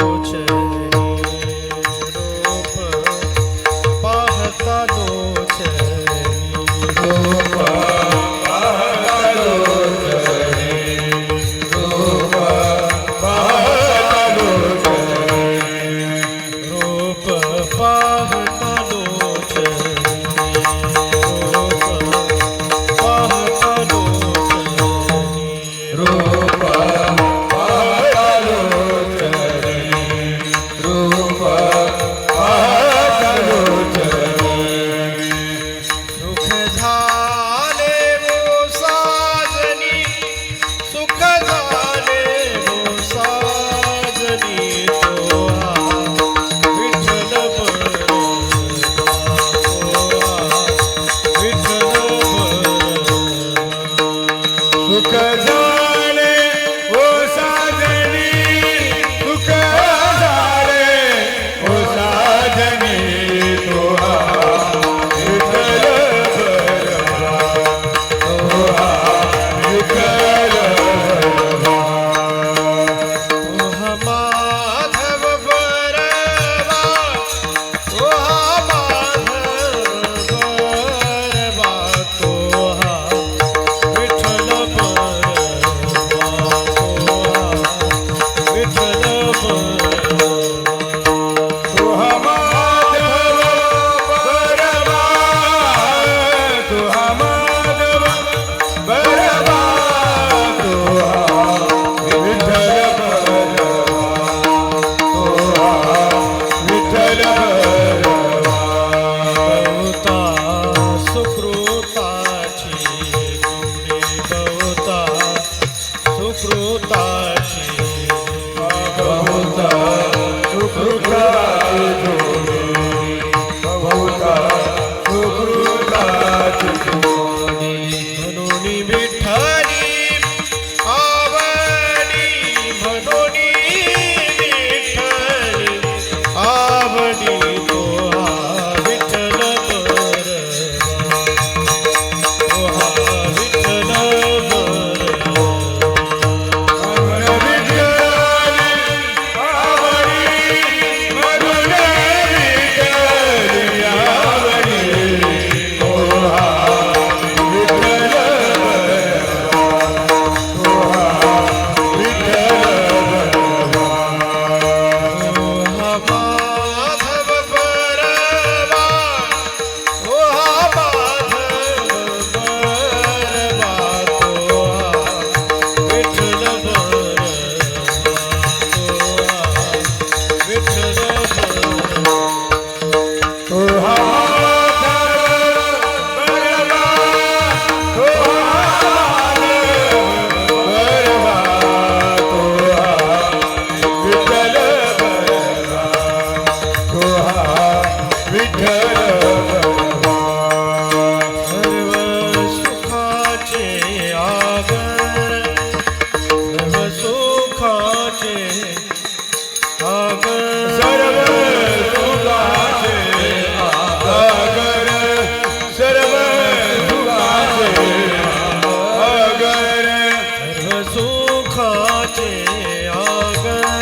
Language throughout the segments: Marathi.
पाहता છે અગણ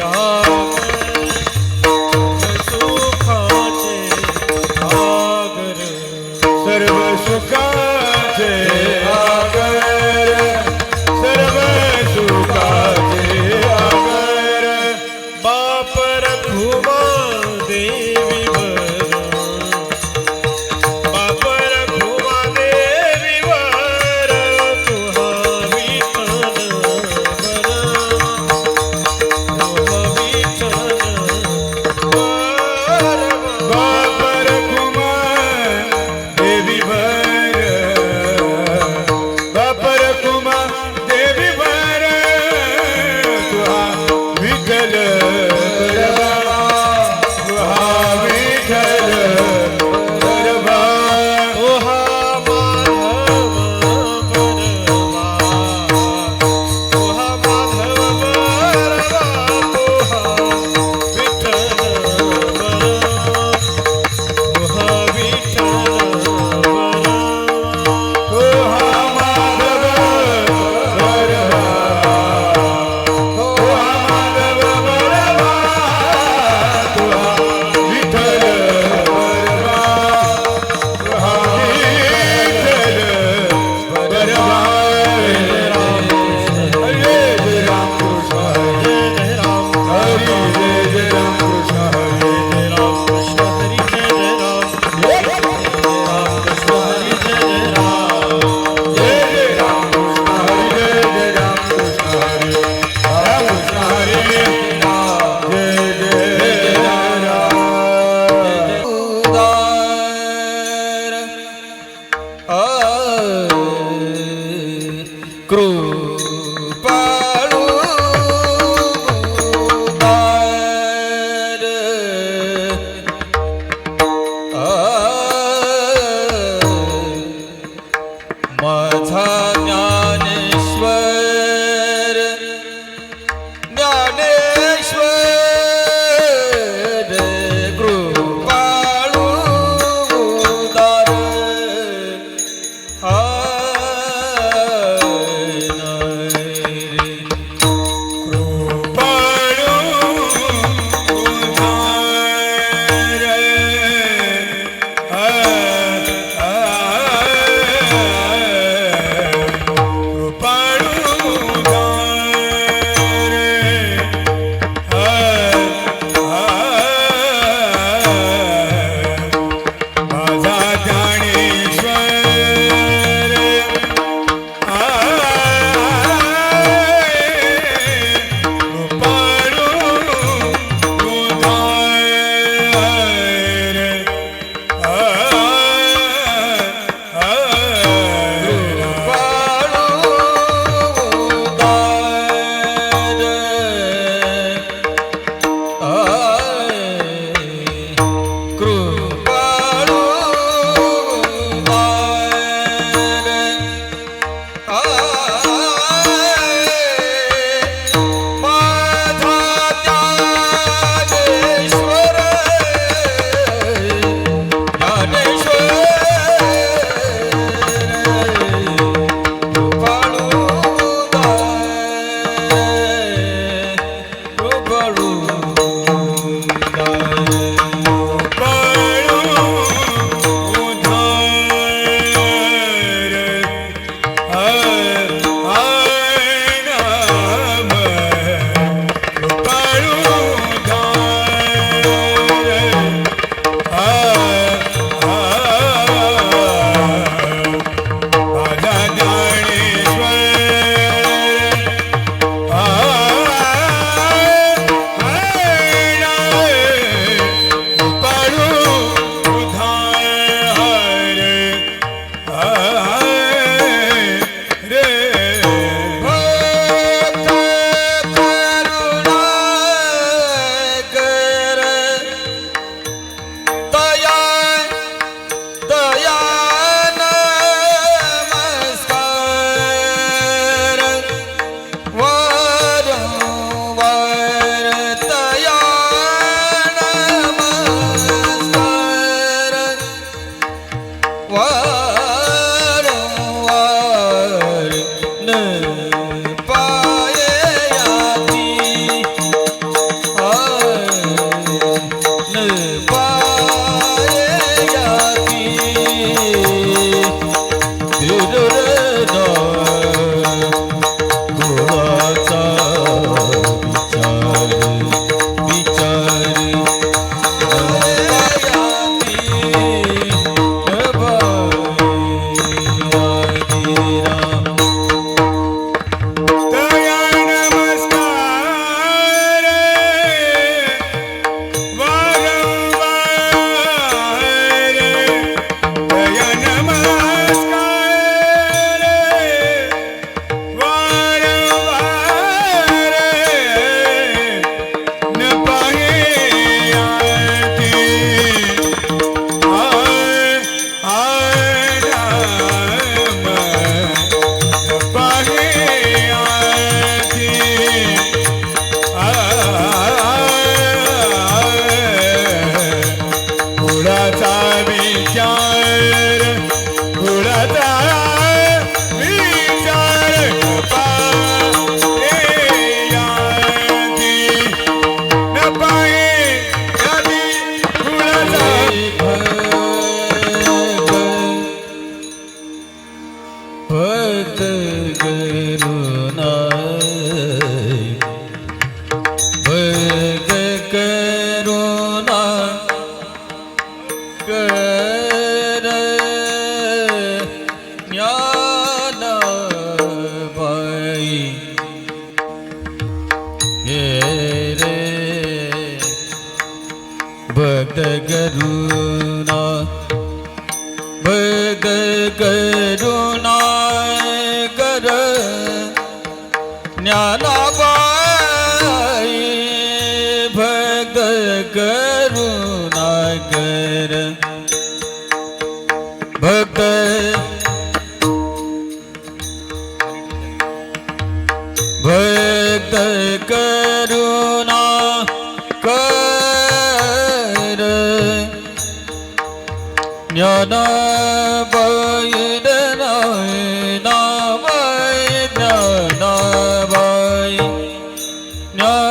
ya cruz.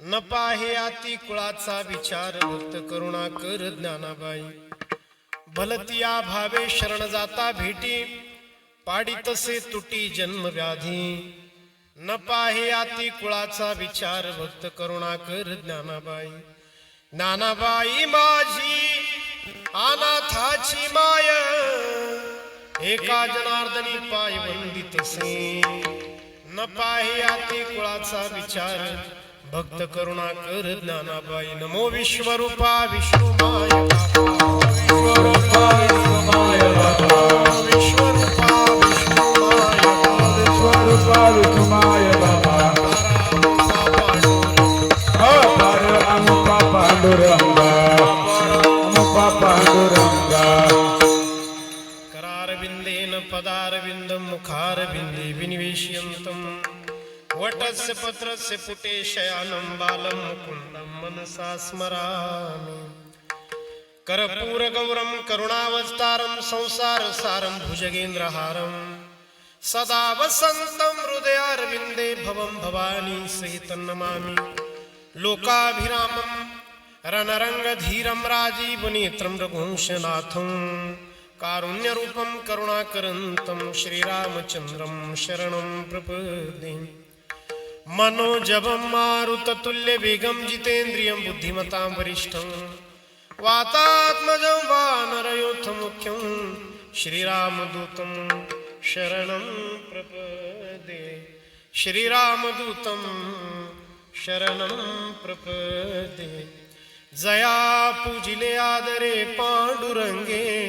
न पाहे आती कुळाचा विचार भक्त करुणा कर ज्ञानाबाई. भलतिया भावे शरण जाता भेटी पाडी तसे तुटी जन्म व्याधी. न पाहे आती कुळाचा विचार भक्त करुणा कर ज्ञानाबाई. ज्ञानाबाई माझी अनाथाची माय एका जनार्दनी पाय वंदितसे न पाहे आती कुळाचा विचार भक्त करुणा कर ज्ञानाबाई. नमो विश्वरूपा विष्णू माय विश्वरूपा विष्णू माय विश्वरूपा विष्णू विश्वरूपा विष्णुमाय करारविन्देन पदारविन्दं मुखारविन्दे विनिवेशयन्तं वटस्य पत्रस्य पुटे शयानं बालं मुकुन्दं मनसा स्मरामि। करपूरगौरं करुणावस्तारं संसारसारं भुजगेन्द्रहारं। सदा वसन्तं हृदयारविन्दे भवं भवानी सहितं नमामि। लोकाभिरामं रणरङ्गधीरं राजीवनेत्रं रघुंशनाथं कारुण्यरूपं करुणाकरन्तं श्रीरामचन्द्रं शरणं प्रपदे। मनोजवं मारुततुल्यवेगं जितेन्द्रियं बुद्धिमतां वरिष्ठं। वातात्मजं वानरयोथमुख्यं श्रीरामदूतं शरणं प्रपदे। श्रीरामदूतं शरणं प्रपदे। जया पूजिले आदरे पांडुरंगे।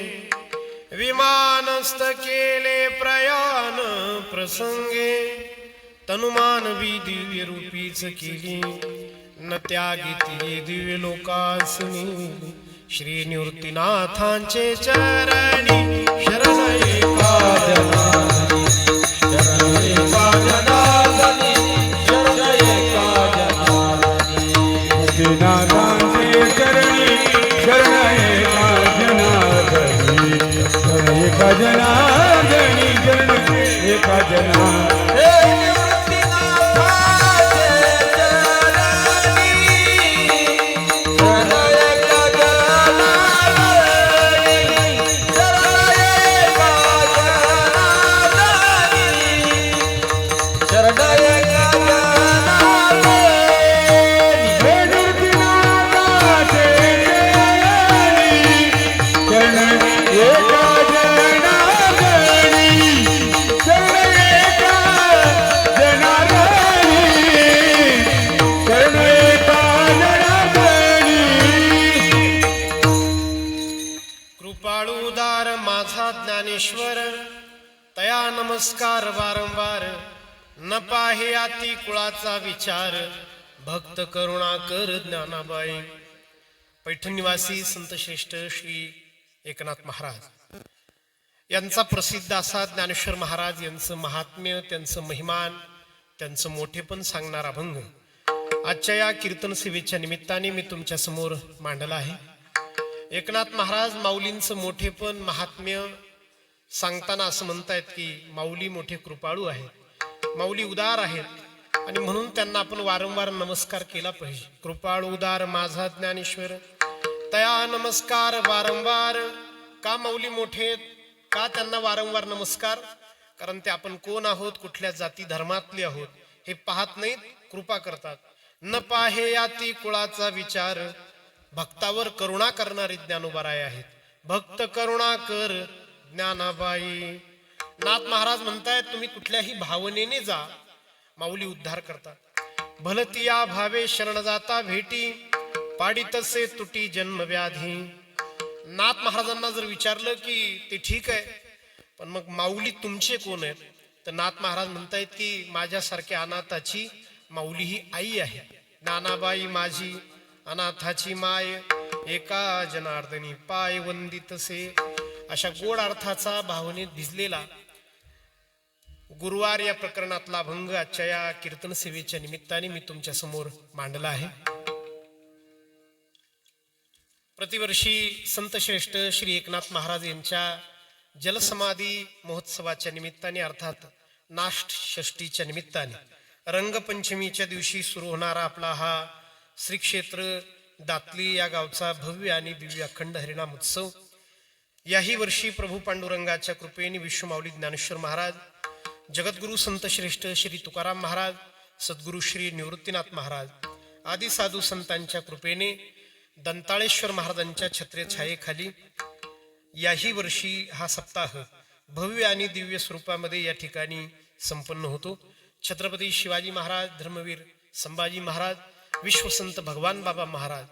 विमानस्थ केले प्रयाण प्रसंगे। तनुमानवी दिव्य रूपीच केली. न त्यागी ती दिव्य लोकासनी. श्री निवृत्तीनाथांचे चरणी शरण एका पाहे कुळाचा विचार. भक्त करुणा कर ज्ञानाबाई. पैठण निवासी संत श्रेष्ठ श्री एकनाथ महाराज. यांचा प्रसिद्ध असा ज्ञानेश्वर महाराज यांचं महात्म्य त्यांचं महिमान त्यांचं मोठेपण सांगणारा अभंग. आजच्या या कीर्तन सेवेच्या निमित्ताने मी तुमच्यासमोर मांडला आहे. एकनाथ महाराज माऊलींचं मोठेपण महात्म्य सांगताना असं म्हणतायत की माऊली मोठे कृपाळू आहेत. माऊली उदार आहेत. आणि म्हणून त्यांना आपण वारंवार नमस्कार केला पाहिजे. कृपाळ उदार माझा ज्ञानेश्वर. तया नमस्कार वारंवार. का माऊली मोठे का त्यांना वारंवार नमस्कार? कारण ते आपण कोण आहोत? कुठल्या जाती धर्मातले आहोत? हे पाहत नाहीत कृपा करतात. न पाहे याती कुळाचा विचार. भक्तावर करुणा करणारे ज्ञानोबाराय आहेत. भक्त करुणा कर ज्ञानाबाई. नाथ महाराज म्हणतायत तुम्ही कुठल्याही भावनेने जा. माऊली उद्धार करतात. भलतिया भावे शरण जाता भेटी पाडी तसे तुटी जन्म व्याधी. नाथ महाराजांना जर विचारलं की ते ठीक आहे पण मग माऊली तुमचे कोण आहेत? तर नाथ महाराज म्हणतायत की माझ्यासारख्या अनाथाची माऊली ही आई आहे. नानाबाई माझी अनाथाची माय एका जनार्दनी पाय वंदितसे अशा गोड अर्थाचा भावनेत भिजलेला गुरुवार या प्रकरणातला अभंग आजच्या या कीर्तन सेवेच्या निमित्ताने मी तुमच्यासमोर मांडला आहे. प्रतिवर्षी संत श्रेष्ठ श्री एकनाथ महाराज यांच्या जलसमाधी महोत्सवाच्या निमित्ताने अर्थात नाष्ट षष्टीच्या निमित्ताने रंगपंचमीच्या दिवशी सुरू होणारा आपला हा श्री क्षेत्र दातली या गावचा भव्य आणि दिव्य अखंड हरिणाम उत्सव. याही वर्षी प्रभू पांडुरंगाच्या कृपेने विश्वमाऊली ज्ञानेश्वर महाराज जगद्गुरु संत श्रेष्ठ श्री तुकाराम महाराज सद्गुरू श्री निवृत्तीनाथ महाराज आदी साधू संतांच्या कृपेने दंताळेश्वर महाराजांच्या छत्रेछायेखाली याही वर्षी हा सप्ताह भव्य आणि दिव्य स्वरूपामध्ये या ठिकाणी संपन्न होतो. छत्रपती शिवाजी महाराज धर्मवीर संभाजी महाराज विश्वसंत भगवान बाबा महाराज